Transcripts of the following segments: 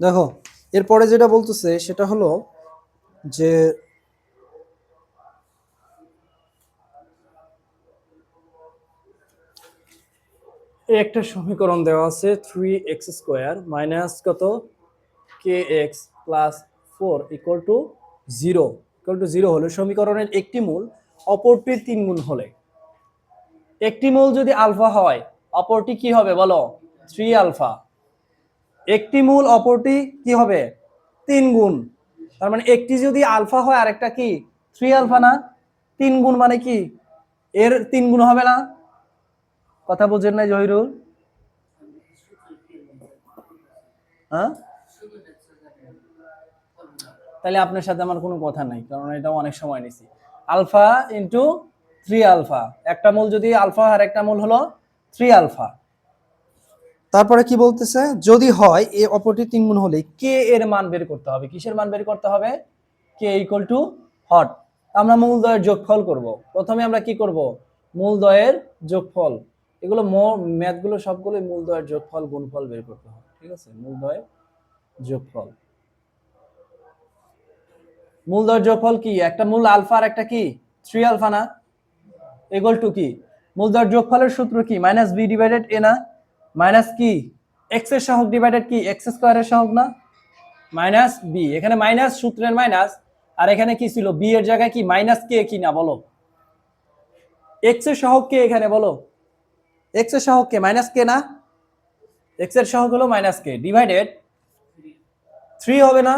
দেখো, এরপরে যেটা বলতেছে সেটা হলো যে একটা সমীকরণ দেওয়া আছে থ্রি এক্স স্কোয়ার মাইনাস কত? K x plus four equal to zero equal to zero হলে সমীকরণের একটি মূল অপরটির তিন গুণ হলে। একটি মূল যদি আলফা হয়, অপরটি কি হবে বলো? থ্রি আলফা একটি মূল অপরটি কি হবে? তিন গুণ। তার মানে একটি যদি আলফা হয়, আরেকটা কি? থ্রি আলফা না? তিন গুণ মানে কি? এর তিন গুণ হবে না? কথা বোঝেন নাই জহিরুল? হ্যাঁ? তাহলে আপনার সাথে আমার কোনো কথা নাই, কারণ এটা অনেক সময় নিছি। Alpha into three alpha. একটা মূল যদি আলফা আর একটা মূল হলো থ্রি আলফা। তারপরে কি বলতেছে? যদি হয়, এ অপরটি তিন গুণ হলে কে এর মান বের করতে হবে? কিসের মান বের করতে হবে? কে ইকুয়াল টু হট। আমরা মূলদয়ের যোগফল করব। প্রথমে আমরা কি করব? মূলদয়ের যোগফল। এগুলো ম্যাথগুলো সবগুলো মূলদয়ের যোগফল গুণফল বের করতে হবে। ঠিক আছে? মূলদয়ের যোগফল। মূলদয়ের যোগফল কি? একটা মূল আলফা আর একটা কি? থ্রি আলফা না? ইকুয়াল টু কি? মূলদয়ের যোগফলের সূত্র কি? মাইনাস বি ডিভাইডেড এ না? মাইনাস কি? এক্সের সহগ ডিভাইডেড কি? এক্স স্কোয়ারের সহগ না? মাইনাস বি এখানে মাইনাস সূত্রের মাইনাস, আর এখানে কি ছিল? বি এর জায়গায় কি? মাইনাস কে কি না? বলো। এক্সের সহগ কে এখানে? বলো। এক্সের সহগ কে? মাইনাস কে না? এক্সের সহগ হলো মাইনাস কে ডিভাইডেড থ্রি হবে না।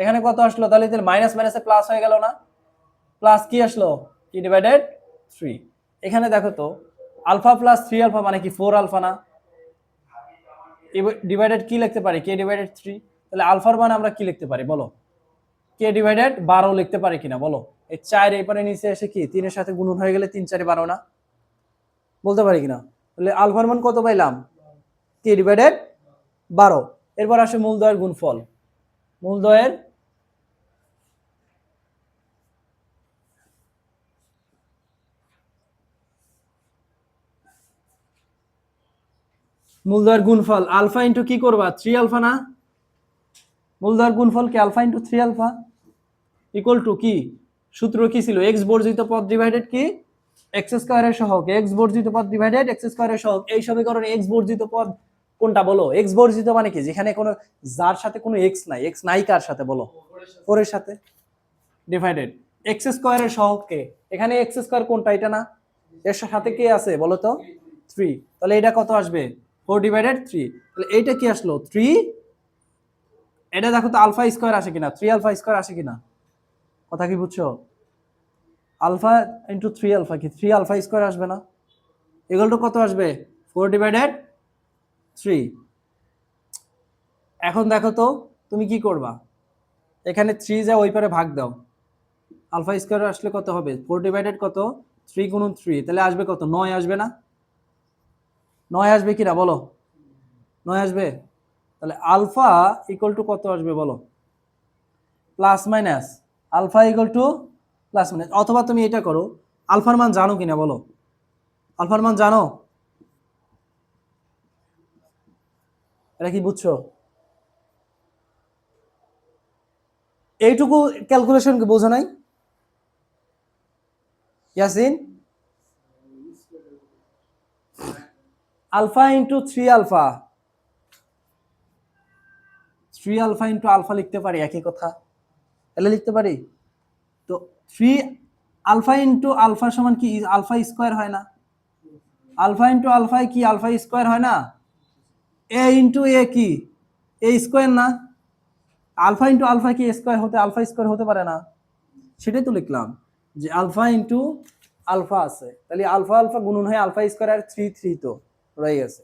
এখানে কত আসলো? তাহলে মাইনাস মাইনাসে প্লাস হয়ে গেল না। প্লাস কি আসলো? কি ডিভাইডেড থ্রি এখানে দেখো তো আলফা প্লাস থ্রি আলফা মানে কি? ফোর আলফা না? ডিভাইডেড কি লিখতে পারি? কে ডিভাইডেড থ্রি তাহলে আলফার মানে আমরা কি লিখতে পারি? বলো। কে ডিভাইডেড বারো লিখতে পারি কিনা? বলো। এই চার এপারে নিচে এসে কি? তিনের সাথে গুণন হয়ে গেলে তিন, চারে বারো না? বলতে পারি কিনা? তাহলে আলফার মান কত পাইলাম? কে ডিভাইডেড বারো। এরপর আসে মূলদয়ের গুণফল। মূলদয়ের মূলদয়ের গুণফল, আলফা ইন্টু কি করবা? থ্রি আলফা না? মূলদয়ের গুণফল কি? Alpha into three alpha equal to কি? সূত্র কি ছিল? এক্স বর্জিত পদ ডিভাইডেড কি? এক্স স্কোয়ারের সহগ। এক্স বর্জিত পদ ডিভাইডেড এক্স স্কোয়ারের সহগ। এই সমীকরণে এক্স বর্জিত পদ কোনটা বলো? এক্স বর্জিত মানে কি? যেখানে কোনো যার সাথে কোনো এক্স নাই। এক্স নাই কার সাথে বলো? ফোর এর সাথে ডিভাইডেড এক্স স্কোয়ারের সহগ কে? এখানে এক্স স্কোয়ার কোনটা? এটা না? এর সাথে কে আছে বলো তো? থ্রি তাহলে এটা কত আসবে? Four divided three. তাহলে এইটা কি আসলো? থ্রি? এটা দেখো তো আলফা স্কোয়ার আসে কিনা? থ্রি আলফা স্কোয়ার আসে কিনা? কথা কি বুঝছ? আলফা ইন্টু থ্রি আলফা কি? থ্রি আলফা স্কোয়ার আসবে না। এগুলো কত আসবে? ফোর ডিভাইডেড থ্রি এখন দেখো তো, তুমি কি করবা? এখানে থ্রি যা ওই পারে ভাগ দাও। আলফা স্কোয়ার আসলে কত হবে? ফোর ডিভাইডেড কত? থ্রি গুণন থ্রি তাহলে আসবে কত? নয় আসবে না। নয় আসবে কিনা বলো? নয় আসবে? তাহলে আলফা ইকুয়াল টু কত আসবে বলো? Plus minus alpha equal to plus minus অথবা তুমি এটা করো, আলফার মান জানো কিনা বলো? আলফার মান জানো? এটা কি বুঝছ? এইটুকু ক্যালকুলেশন কি বোঝো নাই? Yasin? Alpha into three alpha. Three alpha into alpha লিখতে পারি, একই কথা। তাহলে লিখতে পারি? তো থ্রি আলফা ইন্টু আলফা সমান কি? আলফা স্কোয়ার হয় না। আলফা ইন্টু আলফায় কি? আলফা স্কোয়ার হয় না। এ ইন্টু এ কি? এ স্কোয়ার না। আলফা ইন্টু আলফা কি? স্কোয়ার হতে, আলফা স্কোয়ার হতে পারে না। সেটাই তো লিখলাম যে আলফা ইন্টু আলফা আছে। তাহলে আলফা আলফা গুণন হয় আলফা স্কোয়ার আর থ্রি থ্রি তো। রয়ে গেছে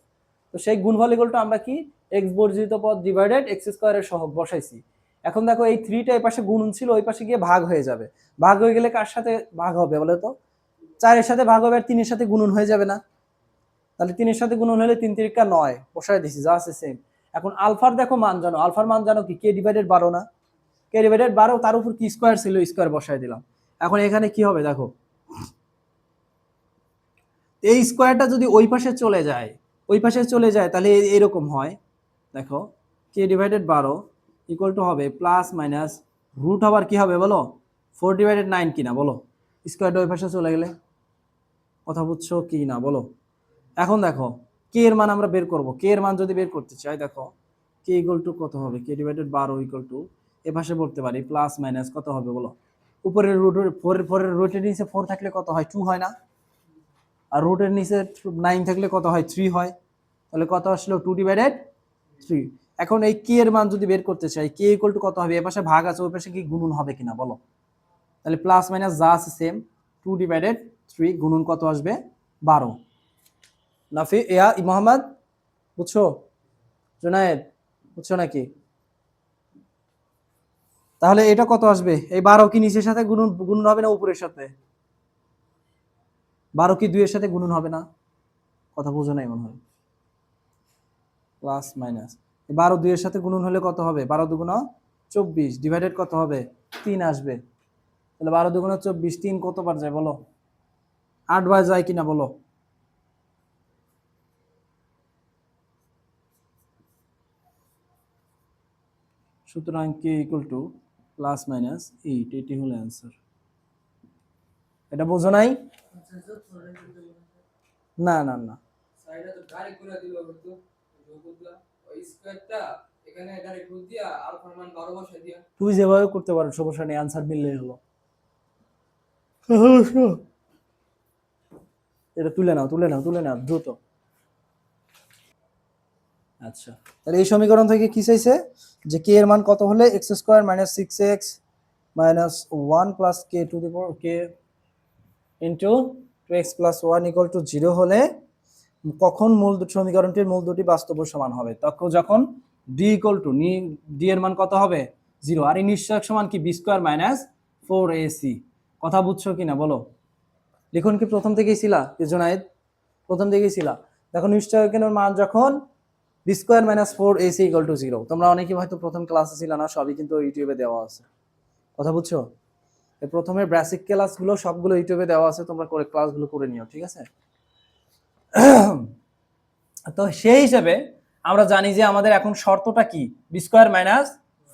তো সেই গুণফল ইকুয়ালটা আমরা কি? এক্স বর্জিত পদ ডিভাইডেড এক্স স্কোয়ারের সহগ বসাইছি। এখন দেখো এই থ্রিটা এই পাশে গুণন ছিল ওই পাশে গিয়ে ভাগ হয়ে যাবে। ভাগ হয়ে গেলে কার সাথে ভাগ হবে বলে তো? চারের সাথে ভাগ হবে আর তিনের সাথে গুণন হয়ে যাবে না। তাহলে তিনের সাথে গুণন হলে তিন তিরিকা নয় বসাই দিছি, যা আছে সেম এখন আলফার দেখো মান জানো, আলফার মান জানো কি? কে ডিভাইডেড বারো না। কে ডিভাইডেড বারো, তার উপর কি স্কোয়ার ছিল? স্কোয়ার বসাই দিলাম। এখন এখানে কি হবে দেখো? এই স্কোয়ারটা যদি ওই পাশে চলে যায়, ওই পাশে চলে যায়, তাহলে এরকম হয়। দেখো কে ডিভাইডেড বারো ইকুয়াল টু হবে প্লাস মাইনাস রুট আবার কি হবে বলো? ফোর ডিভাইডেড নাইন কিনা বলো? স্কোয়ারটা ওই পাশে চলে গেলে কথা বুঝছ কি না বলো? এখন দেখো কে এর মান আমরা বের করব। কে এর মান যদি বের করতে চাই, দেখো কে ইকুয়াল টু কত হবে? কে ডিভাইডেড বারো ইকুয়াল টু এ পাশে পড়তে পারি প্লাস মাইনাস কত হবে বলো? উপরের রুট ফোরের ফোরের রুটের নিচে ফোর থাকলে কত হয়? টু হয় না। আর রুটের নিচে নাইন থাকলে কত হয়? থ্রি হয়। তাহলে কত আসলো? টু ডিভাইডেড থ্রি এখন এই কে এর মান যদি বের করতে চাই কে ইকুয়াল টু কত হবে? এ পাশে ভাগ আছে, ওই পাশে কি গুণন হবে কিনা বলো? তাহলে প্লাস মাইনাস যা আছে সেম টু ডিভাইডেড থ্রি গুণন কত আসবে? বারো। নাফি ই মোহাম্মদ, বুঝছ? জুনায়েদ, বুঝছ নাকি? তাহলে এটা কত আসবে? এই বারো কি নিচের সাথে গুণন গুণন হবে না উপরের সাথে? বারো কি দুইয়ের সাথে গুণন হবে না? কথা বোঝো নাই মনে হয়। Plus, minus. বারো দুইয়ের সাথে গুণন হলে কত হবে? বারো দুগুণ চব্বিশ ডিভাইডেড কত হবে? তিন আসবে। তাহলে বারো দুগুণ চব্বিশ, তিন কতবার যায় বলো? আট বার যায় কিনা বলো? সুতরাং k equal to plus minus eight এটি হলো অ্যান্সার এটা বোঝো নাই? না না না। সাইডে তো ডাইরেক্ট করে দিল হতো স্কয়ারটা এখানে ডাইরেক্ট রুট দিয়া আলফার মান 12 বসে দিয়া। তুই যেভাবে করতে পারো সমস্যা নেই আনসার মিললেই হলো। এটা তুলে নাও তুলে নাও তুলে নাও দ্রুত। আচ্ছা তাহলে এই সমীকরণ থেকে কি চাইছে? যে কে এর মান কত হলে x square minus six x minus one plus k to the k into two x plus one equal to zero হলে কখন মূল সমীকরণটির মূল দুটি বাস্তব সমান হবে? তখন যখন ডি ইকুয়াল টু নি ডি এর মান কত হবে? জিরো আর এই নিশ্চয়ক সমান কি? B square minus four a c কথা বুঝছ কিনা বলো? লিখুন কি প্রথম থেকেই ছিলা কি জোনায়েদ প্রথম থেকেই ছিলা দেখো নিশ্চয়কের মান যখন b square minus four a c equal to zero তোমরা অনেকেই হয়তো প্রথম ক্লাসে ছিল না, সবই কিন্তু ইউটিউবে দেওয়া আছে। কথা বুঝছ? প্রথমে বেসিক ক্লাসগুলো সবগুলো ইউটিউবে দেওয়া আছে, তোমরা করে ক্লাসগুলো করে নিও, ঠিক আছে? তো সেই হিসাবে আমরা জানি যে আমাদের এখন শর্তটা কি? B square minus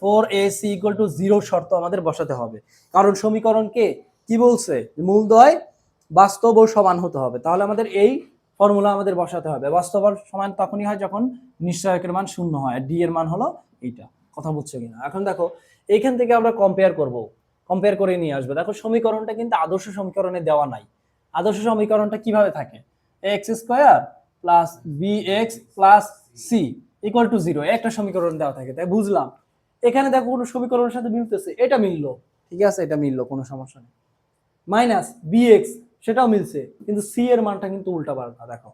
four a c equal to zero শর্ত আমাদের বসাতে হবে। কারণ সমীকরণকে কি? বলছে? মূলদয় বাস্তব ও সমান হতে হবে। তাহলে আমাদের এই ফর্মুলা আমাদের বসাতে হবে। বাস্তব সমান তখনই হয় যখন নিশ্চয়কের মান শূন্য হয় ডি এর মান হলো এইটা। কথা বুঝছ কিনা? এখন দেখো এইখান থেকে আমরা কম্পেয়ার করব। কম্পেয়ার করে নিয়ে আসবে। দেখো সমীকরণটা কিন্তু আদর্শ সমীকরণে দেওয়া নাই। আদর্শ সমীকরণটা কীভাবে থাকে? X square plus b x plus c equal to zero একটা সমীকরণ দেওয়া থাকে। তাই বুঝলাম। এখানে দেখো কোনো সমীকরণের সাথে মিলতেছে। এটা মিললো। ঠিক আছে? এটা মিললো, কোনো সমস্যা নেই। মাইনাস বি এক্স সেটাও মিলছে। কিন্তু সি এর মানটা কিন্তু উল্টা পাল্টা, দেখো।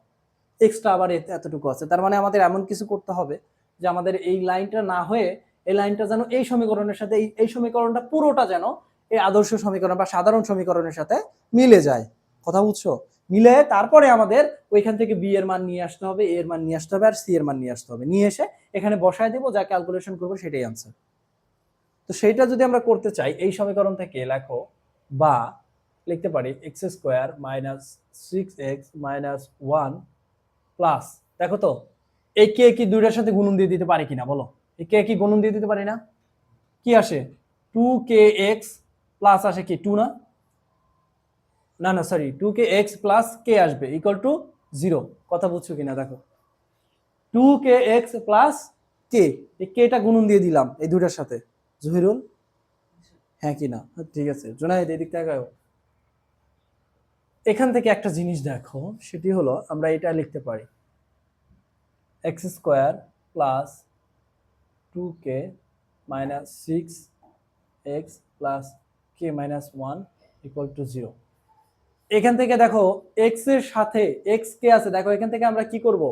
এক্সট্রা আবার এত- এতটুকু আছে। তার মানে আমাদের এমন কিছু করতে হবে যে আমাদের এই লাইনটা না হয়ে এই লাইনটা যেন এই সমীকরণের সাথে, এই সমীকরণটা পুরোটা যেন এই আদর্শ সমীকরণ বা সাধারণ সমীকরণের সাথে মিলে যায়। কথা বুঝছ? মিলে তারপরে আমাদের ওইখান থেকে বি এর মান নিয়ে আসতে হবে এর মান নিয়ে আসতে হবে, আর সি এর মান নিয়ে আসতে হবে। নিয়ে এসে এখানে বসায় দেবো, যা ক্যালকুলেশন করব সেটাই আনসার তো সেইটা যদি আমরা করতে চাই, এই সমীকরণ থেকে লেখো বা লিখতে পারি x square minus six x minus one plus, দেখো তো, এই কে কি দুইটার সাথে গুণন দিয়ে দিতে পারি কিনা বলো? কে কি গুণন দিয়ে দিতে পারি না? কি আসে? টু কে এক্স প্লাস আসে কি? টু না? না না sorry two k x plus k আসবে ইকুয়াল টু জিরো কথা বুঝছ কিনা? দেখো। Two k x plus k এই কেটা গুণন দিয়ে দিলাম এই দুইটার সাথে। জহিরুল? হ্যাঁ কি না? ঠিক আছে। জোনায়েদ এদিক থেকে। এখান থেকে একটা জিনিস দেখো, সেটি হলো আমরা এটা লিখতে পারি। X square plus two k minus six x plus k minus one equal to zero এখান থেকে দেখো এক্সের সাথে এক্স কে আছে, দেখো এখান থেকে আমরা কি করব?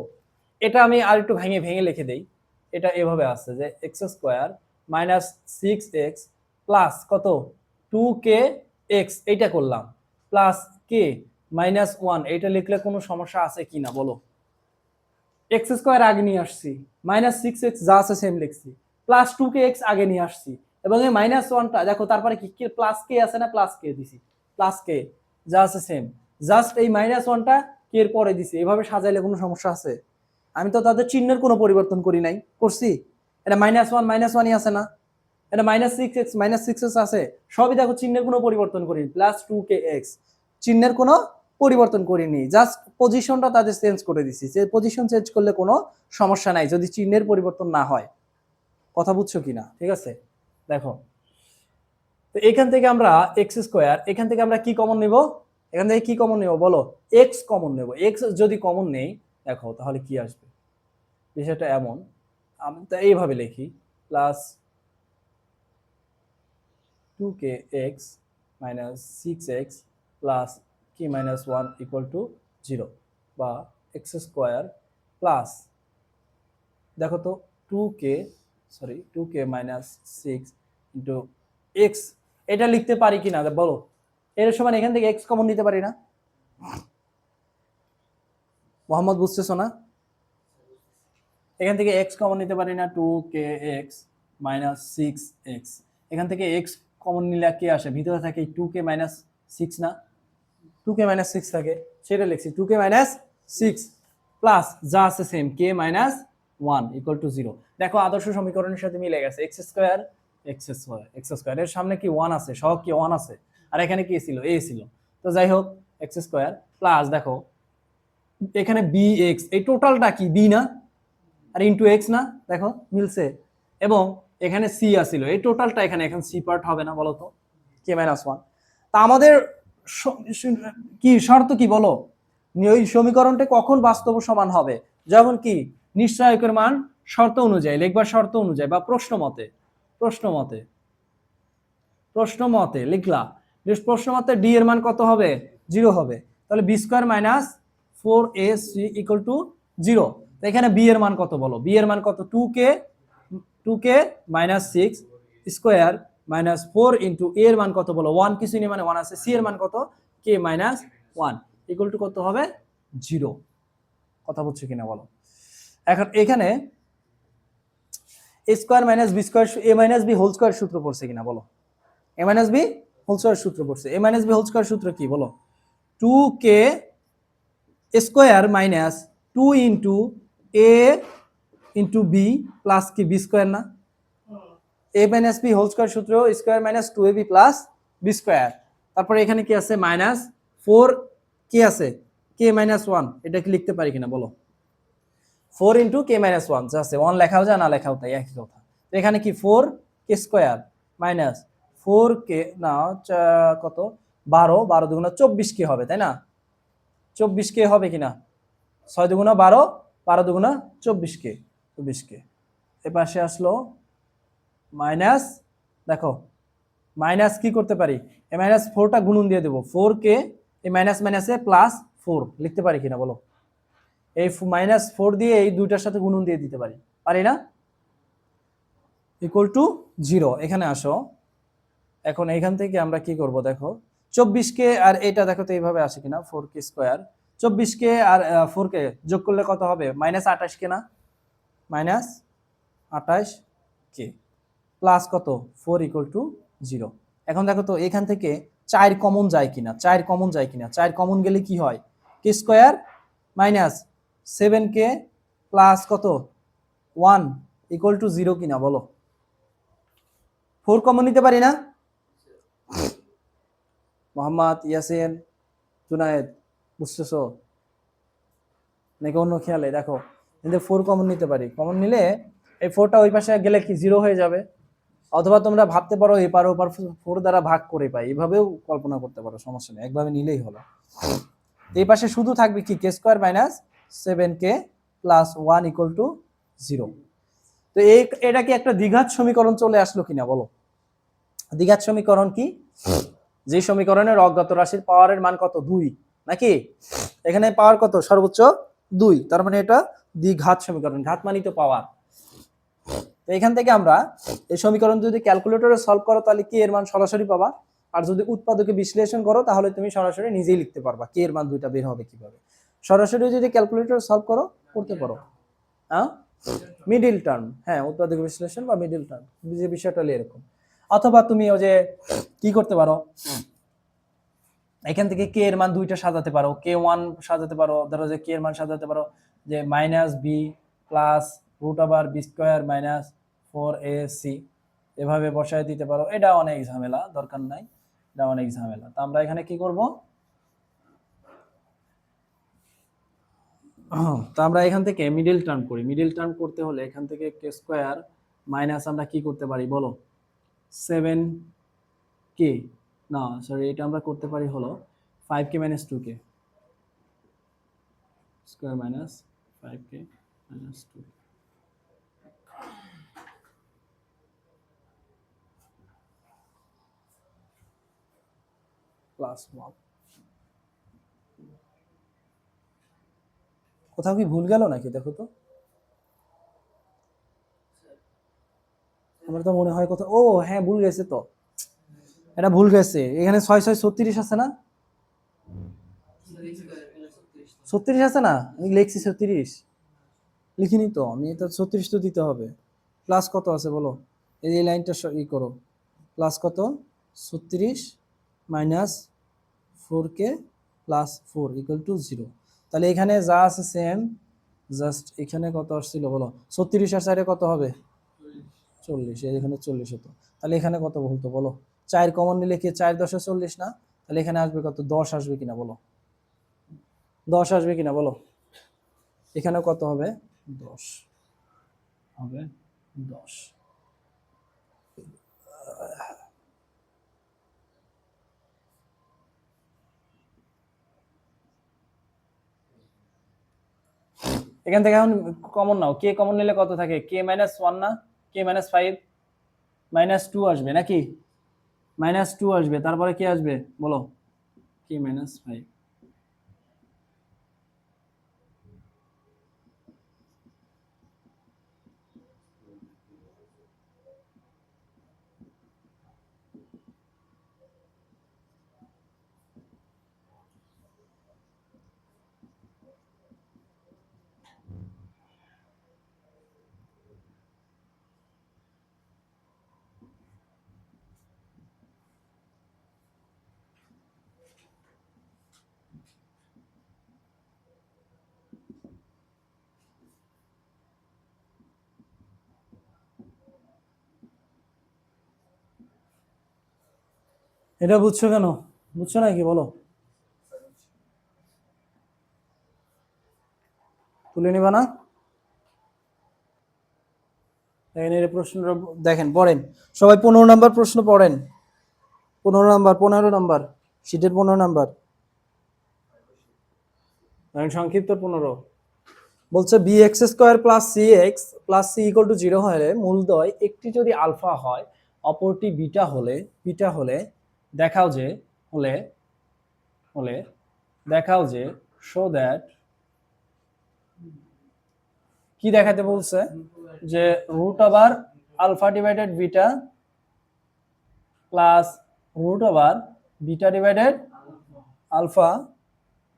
এটা আমি আর একটু ভেঙে ভেঙে লিখে দেই। এটা এভাবে আসছে যে x square minus six x plus কত? টু কে এক্স এইটা করলাম। প্লাস কে মাইনাস ওয়ান এইটা লিখলে কোনো সমস্যা আছে কি না বলো? এক্স স্কোয়ার আগে নিয়ে আসছি মাইনাস সিক্স এক্স যা আছে সেম লিখছি প্লাস টু কে এক্স আগে নিয়ে আসছি, এবং এই মাইনাস ওয়ানটা দেখো তারপরে কি প্লাস কে আছে না প্লাস কে দিছি প্লাস কে যা আছে সেম জাস্ট এই মাইনাস ওয়ানটা কে এর পরে দিছি, এভাবে সাজাইলে কোনো সমস্যা আছে? আমি তো তাদের চিহ্নের কোনো পরিবর্তন করি নাই, করছি, এটা মাইনাস ওয়ান মাইনাস ওয়ানই আছে না, এটা minus six x minus six x আছে, সবই দেখো চিহ্নের কোনো পরিবর্তন করি প্লাস টু কে এক্স চিহ্নের কোনো পরিবর্তন করিনি। জাস্ট পজিশনটা তাদের চেঞ্জ করে দিছি। যে পজিশন চেঞ্জ করলে কোনো সমস্যা নাই। যদি চিহ্নের পরিবর্তন না হয়। কথা বুঝছ কিনা? ঠিক আছে? দেখো। তো এখান থেকে আমরা এক্স স্কোয়ার এখান থেকে আমরা কি কমন নেব? এখান থেকে কি কমন নেব? বলো। এক্স কমন নেব। এক্স যদি কমন নেই, দেখো, তাহলে কি আসবে? বিষয়টা এমন। আমি তো এইভাবে লিখি। Plus two k x minus six x plus k minus one equal to zero বা এক্স স্কোয়ার প্লাস দেখো তো two k sorry two k minus six into x এটা লিখতে পারি কি না বলো। এর সমান এখান থেকে এক্স কমন নিতে পারি না? মোহাম্মদ বুঝতেছো না? এখান থেকে এক্স কমন নিতে পারি না two k x minus six x এখান থেকে এক্স কমন নিলে কে আসে? ভিতরে থাকে টু কে মাইনাস সিক্স না? টু কে মাইনাস সিক্স থাকে, সেটা লিখছি two k minus six plus যা আছে same k minus one equal to zero দেখো আদর্শ সমীকরণের সাথে মিলে গেছে x square x square x square এর সামনে কি ওয়ান আছে? সহ কি ওয়ান আছে? আর এখানে কি ছিল? এ ছিল। তো যাই হোক এক্স স্কোয়ার প্লাস দেখো, এখানে বি এক্স এই টোটালটা কি? বি না? আর ইন্টু এক্স না? দেখো, মিলছে। এবং এখানে সি আসছিল এই টোটালটা এখানে, এখন সি পার্ট হবে না বলো তো কে মাইনাস ওয়ান তা আমাদের কি শর্ত কি বলো? ওই সমীকরণটা কখন বাস্তব সমান হবে? যখন কি, নিশ্চয়কের মান শর্ত অনুযায়ী লিখবার শর্ত অনুযায়ী বা প্রশ্ন মতে প্রশ্ন মতে প্রশ্ন মতে লিখলা। প্রশ্ন মতে ডি এর মান কত হবে? জিরো হবে। তাহলে b square minus four a c equal to zero এখানে বি এর মান কত বলো? বি এর মান কত? Two k two k minus six square minus four into এর মান কত বলো? ওয়ান কিছু নেই মানে ওয়ান আছে। সি এর মান কত? K minus one. Equal to কত হবে? জিরো। কথা বুঝছ কিনা বলো? এখন এখানে a square minus b square a minus b whole square সূত্র পড়ছে কিনা বলো? A minus b whole square সূত্র পড়ছে। A minus b whole square সূত্র কি বলো? Two k square minus two into a into b plus কি? বি স্কোয়ার না? A minus b whole square সূত্র square minus two a b plus b square তারপরে এখানে কি আছে? মাইনাস ফোর কি আছে। কে মাইনাস ওয়ান এটা কি লিখতে পারি কিনা বলো? Four into k minus one যা আছে। ওয়ান লেখাও যায়, না লেখাও তাই, একই কথা। এখানে কি four k square minus four k না কত? বারো বারো দুগুণা চব্বিশ কে হবে, তাই না? চব্বিশ কে হবে কিনা? ছয় দুগুণা বারো বারো দুগুণা চব্বিশ কে চব্বিশ কে এ পাশে আসলো মাইনাস, দেখো, মাইনাস কি করতে পারি? এ মাইনাস ফোরটা গুণন দিয়ে দেবো। ফোর কে এই মাইনাস মাইনাসে প্লাস ফোর, লিখতে পারি কিনা বলো? এই মাইনাস ফোর দিয়ে এই দুইটার সাথে গুণন দিয়ে দিতে পারি। পারি না? ইকুয়াল টু জিরো এখানে আসো। এখন এখান থেকে আমরা কি করব দেখো? চব্বিশ কে আর এটা দেখো তো এইভাবে আসে কিনা? Four k square. চব্বিশ কে আর ফোর কে যোগ করলে কত হবে? মাইনাস আঠাশ কে না? মাইনাস আঠাশ কে প্লাস কত? ফোর ইকুয়াল টু জিরো এখন দেখো তো, এখান থেকে চার কমন যায় কিনা? চার কমন যায় কিনা? চার কমন গেলে কি হয়? K square minus seven k plus কত? ওয়ান ইকুয়াল টু জিরো কিনা, বলো। ফোর কমন নিতে পারি না? মোহাম্মদ, ইয়াসিন, জুনায়েদ, বুঝতেছো? নাকি অন্য খেয়ালে? দেখো কিন্তু ফোর কমন নিতে পারি। কমন নিলে এই ফোরটা ওই পাশে গেলে কি জিরো হয়ে যাবে? অথবা তোমরা ভাবতে পারো এপার ওপার ফোর দ্বারা ভাগ করে পাই, এভাবেও কল্পনা করতে পারো, সমস্যা নেই, একভাবে নিলেই হলো। এই পাশে শুধু থাকবে কি, k square minus seven k plus one equal to zero তো এই, এটা কি একটা দ্বিঘাত সমীকরণ চলে আসলো কিনা, বলো? দ্বিঘাত সমীকরণ কি? যে সমীকরণের অজ্ঞাত রাশির পাওয়ারের মান কত, দুই, নাকি? এখানে পাওয়ার কত? সর্বোচ্চ দুই, তার মানে এটা দ্বিঘাত সমীকরণ, ঘাত মানি তো পাওয়ার। তো এখান থেকে আমরা এই সমীকরণ যদি ক্যালকুলেটরে সলভ করো, তাহলে কে এর মান সরাসরি পাবা। আর যদি উৎপাদকে বিশ্লেষণ করো, তাহলে তুমি সরাসরি নিজেই লিখতে পারবা কে এর মান দুইটা বের হবে কীভাবে। সরাসরি যদি ক্যালকুলেটর সলভ করো, করতে পারো। হ্যাঁ? মিডিল টার্ম হ্যাঁ উৎপাদক বিশ্লেষণ বা মিডিল টার্ম যে বিষয়টা এরকম। অথবা তুমি ওই যে কি করতে পারো? এখান থেকে কে এর মান দুইটা সাজাতে পারো। কে ওয়ান সাজাতে পারো, ধরো যে কে এর মান সাজাতে পারো, যে মাইনাস বি প্লাস রুট আবার b square minus four a c এভাবে বসায় দিতে পারো। এটা অনেক ঝামেলা, দরকার নাই। এটা অনেক ঝামেলা। তো আমরা এখানে কি করব? তো আমরা এখান থেকে মিডল টার্ম করি। মিডল টার্ম করতে হলে এখান থেকে কে স্কোয়ার মাইনাস আমরা কি করতে পারি বলো? সেভেন কে না সরি এটা আমরা করতে পারি হলো five k minus two k square minus five k minus two plus one কোথাও কি ভুল গেল নাকি? দেখো তো। আমার তো মনে হয় কোথাও ও হ্যাঁ ভুল গেছে তো। এটা ভুল গেছে। এখানে ছয় ছয়, ছত্রিশ আছে না? ছত্রিশ আছে না? আমি লিখছি ছত্রিশ। লিখিনি তো। আমি তো ছত্রিশ তো দিতে হবে। প্লাস কত আছে বলো? এই লাইনটা ই করো। প্লাস কত? ছত্রিশ। Minus four k plus four equal to zero তাহলে এখানে যা আছে সেম জাস্ট এখানে কত আসছিল বলো? ছত্রিশ আর সাইডে কত হবে? চল্লিশ এখানে চল্লিশ হতো। তাহলে এখানে কত বলতো বলো? চার কমন নিলে কি চার দশে চল্লিশ না? তাহলে এখানে আসবে কত? দশ আসবে কিনা বলো? দশ আসবে কিনা বলো? এখানে কত হবে? দশ। হবে দশ। এখান থেকে এখন কমন নাও। কে কমন নিলে কত থাকে? কে মাইনাস ওয়ান না? K minus five minus two আসবে নাকি? মাইনাস টু আসবে। তারপরে কে আসবে? বলো। কে মাইনাস ফাইভ এটা বুঝছ কেন? বুঝছ নাকি? বলো। তুলে নিবা না? দেখেন, এই প্রশ্নটা দেখেন, পড়েন। সবাই পনেরো নাম্বার প্রশ্ন পড়েন। পনেরো নাম্বার পনেরো নাম্বার শীটের পনেরো নাম্বার। সংক্ষিপ্ত পনেরো। বলছে b x square plus c x plus c equal to zero হলে মূলদয় একটি যদি আলফা হয়, অপরটি বিটা হলে বিটা হলে দেখাও যে, হলে হলে দেখাও যে শো দ্যাট কি দেখাতে বলছে? যে root over alpha divided beta plus root over beta divided alpha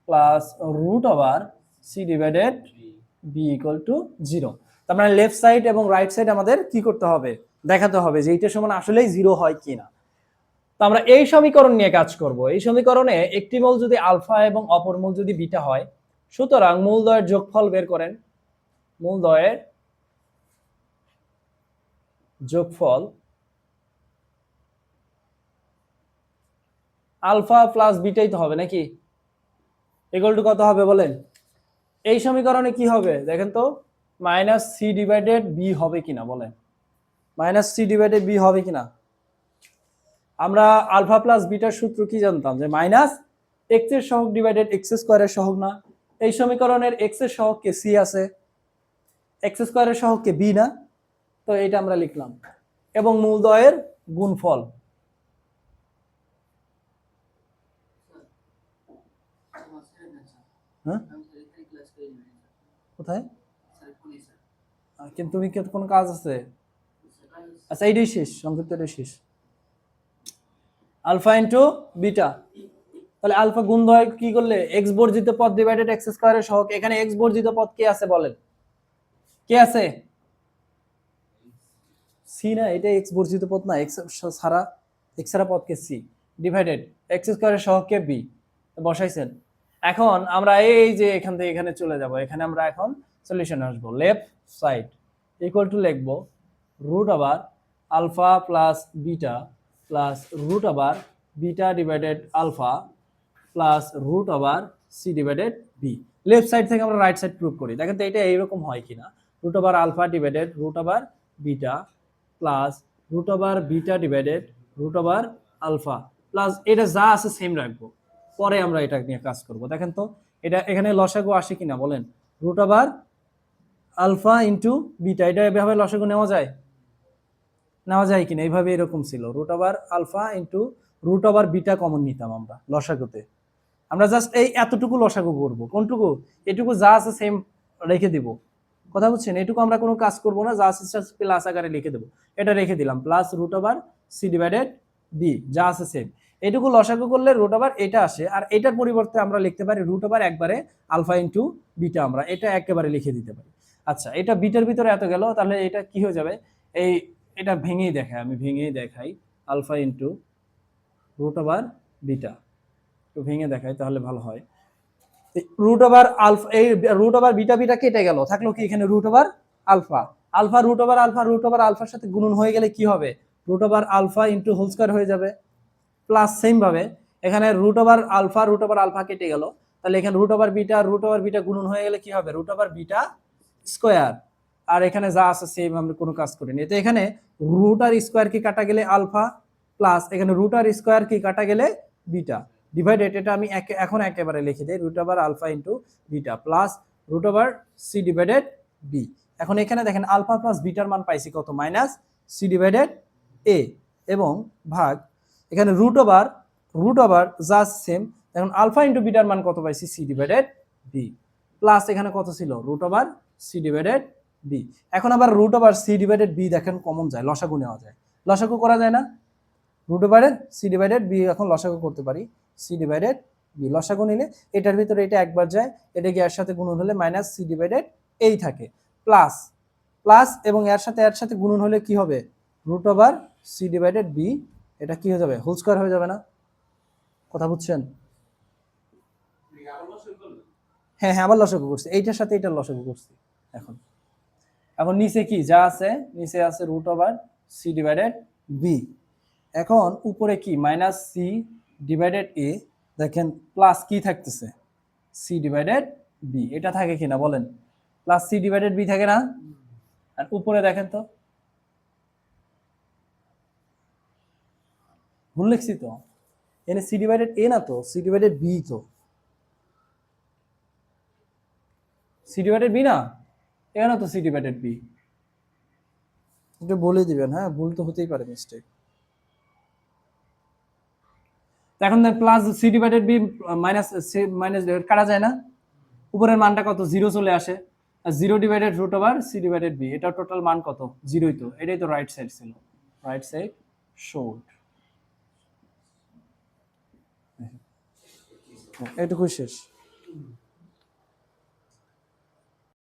plus root over c divided b equal to zero তার মানে লেফট সাইড এবং রাইট সাইড আমাদের কি করতে হবে? দেখাতে হবে যে এইটা সমান আসলেই জিরো হয় কিনা। তো আমরা এই সমীকরণ নিয়ে কাজ করব। এই সমীকরণে একটি মূল যদি আলফা এবং অপর মূল যদি বিটা হয়, সুতরাং মূলদ্বয়ের যোগফল বের করেন। মূলদ্বয়ের যোগফল আলফা প্লাস বিটাই তো হবে নাকি? ইকুয়াল টু কত হবে বলেন? এই সমীকরণে কি হবে? দেখেন তো মাইনাস সি ডিভাইডেড বি হবে কিনা বলেন। মাইনাস সি ডিভাইডেড বি হবে কিনা? আমরা আলফা প্লাস বিটার সূত্র কি জানতাম? যে মাইনাস এক্সের সহগ ডিভাইডেড এক্স স্কোয়ারের সহগ না। এই সমীকরণের এক্সের সহগ কে সি আছে এক্স স্কোয়ারের সহগ কে বি না। তো এটা আমরা লিখলাম। এবং মূলদয়ের গুণফল। হ্যাঁ? কোথায়? কিন্তু তুমি কোনো কাজ আছে? আচ্ছা এইটাই শেষ সংক্ষিপ্ত এটাই শেষ। আলফা ইন্টু বিটা তাহলে আলফা গুণ হয় কি করলে? এক্স বর্জিত পদ ডিভাইডেড এক্স স্কোয়ারের সহগ। এখানে এক্স বর্জিত পদ কে আছে বলেন? কে আছে? সি না, এটা এক্স বর্জিত পদ না। এক্স সারা এক্স ছাড়া পদকে সি ডিভাইডেড এক্স স্কোয়ারের সহগকে বি বসাইছেন। এখন আমরা এই যে এখান থেকে এখানে চলে যাব। এখানে আমরা এখন সলিউশন আসব। লেফট সাইড ইকুয়াল টু লিখব রুট আবার alpha plus beta plus root আবার beta divided alpha plus root আবার c divided b left side থেকে আমরা রাইট সাইড প্রুভ করি। দেখেন তো এটা এইরকম হয় কিনা? রুট আবার আলফা ডিভাইডেড রুট আবার বিটা প্লাস রুট আবার বিটা ডিভাইডেড রুট আবার আলফা প্লাস এটা যা আছে সেম রাখব। পরে আমরা এটা নিয়ে কাজ করব। দেখেন তো এটা এখানে লসাগু আসে কিনা বলেন? রুট আবার আলফা ইন্টু বিটা এটা এভাবে লসাগু নেওয়া যায়? নেওয়া যায় কিনা, এইভাবে এরকম ছিল। রুট আবার আলফা ইন্টু রুট আবার বিটা কমন নিতাম আমরা, লসাগুতে। আমরা জাস্ট এই এতটুকু লসাগু করব, কোনটুকু? এটুকু যা আছে সেম রেখে দিব। কথা বুঝছেন? এটুকু আমরা কোনো কাজ করব না, যা আছে প্লাস আকারে লিখে দেবো। এটা রেখে দিলাম plus root over c divided b যা আছে সেম এটুকু লসাগু করলে রুট ওভার এটা আসে, আর এটার পরিবর্তে আমরা লিখতে পারি রুট ওভার একবারে আলফা ইন্টু বিটা আমরা, এটা একেবারে লিখে দিতে পারি। আচ্ছা এটা বিটার ভিতরে এত গেল, তাহলে এটা কি হয়ে যাবে? এই এটা ভেঙেই দেখাই আমি ভেঙেই দেখাই আলফা ইন্টু রুট আবার বিটা একটু ভেঙে দেখাই তাহলে ভালো হয় রুট ওভার আলফা এই রুট ওভার বিটা বিটা কেটে গেল থাকল কি এখানে root over alpha alpha root over alpha root over আলফার সাথে গুণন হয়ে গেলে কি হবে root over alpha into whole square হয়ে যাবে প্লাস সেম ভাবে এখানে root over alpha root over alpha কেটে গেল তাহলে এখানে root over beta root over beta গুণন হয়ে গেলে কি হবে রুট ওভার বিটা স্কোয়ার আর এখানে যা আছে সেম আমরা কোনো কাজ করিনি। তো এখানে রুট আর স্কোয়ার কি কাটা গেলে আলফা প্লাস এখানে রুট আর স্কোয়ার কি কাটা গেলে বিটা ডিভাইডেড এটা আমি এখন একেবারে লিখে দিই root over alpha into beta plus root over c divided b এখন এখানে দেখেন আলফা প্লাস বিটার মান পাইছি কত? মাইনাস সি ডিভাইডেড এ এবং ভাগ, এখানে root over root over just same এখন আলফা ইন্টু বিটার মান কত পাইছি? সি ডিভাইডেড বি প্লাস এখানে কত ছিল? Root over c divided b এখন আবার root over c divided b দেখেন কমন যায়, লসাগু নেওয়া যায়। লসাগু করা যায় না? রুট ওভারের সি ডিভাইডেড বি এখন লসাগু করতে পারি। সি ডিভাইডেড বি লসাগু নিলে এটার ভিতরে এটা একবার যায়, এটা কি এর সাথে গুণন হলে মাইনাস সি ডিভাইডেড এই থাকে। প্লাস প্লাস এবং এর সাথে এর সাথে গুণন হলে কি হবে? Root over c divided b এটা কি হয়ে যাবে? হোল স্কোয়ার হয়ে যাবে না? কথা বুঝছেন? হ্যাঁ হ্যাঁ আবার লসাগু করছি। এইটার সাথে এইটার লসাগু করছি। এখন এখন নিচে কি? যা আছে, নিচে আছে root over c divided b এখন উপরে কি? মাইনাস সি ডিভাইডেড এ দেখেন প্লাস কি থাকতেছে? সি ডিভাইডেড বি এটা থাকে কি না বলেন? প্লাস সি ডিভাইডেড বি থাকে না? আর উপরে দেখেন তো। ভুল লিখছি তো? এনে সি ডিভাইডেড এ না তো? সি ডিভাইডেড বি তো। সি ডিভাইডেড বি না? এখানে তো সি ডিভাইডেড বি এটা বলে দিবেন হ্যাঁ ভুল তো হতেই পারে মিস্টেক এখন দেখ plus c divided b minus minus কাটা যায় না? উপরের মানটা কত? জিরো চলে আসে। আর zero divided root over c divided b এটা টোটাল মান কত? জিরোই তো। এটাই তো রাইট সাইড ছিল। রাইট সাইড শোড এটুকু শেষ।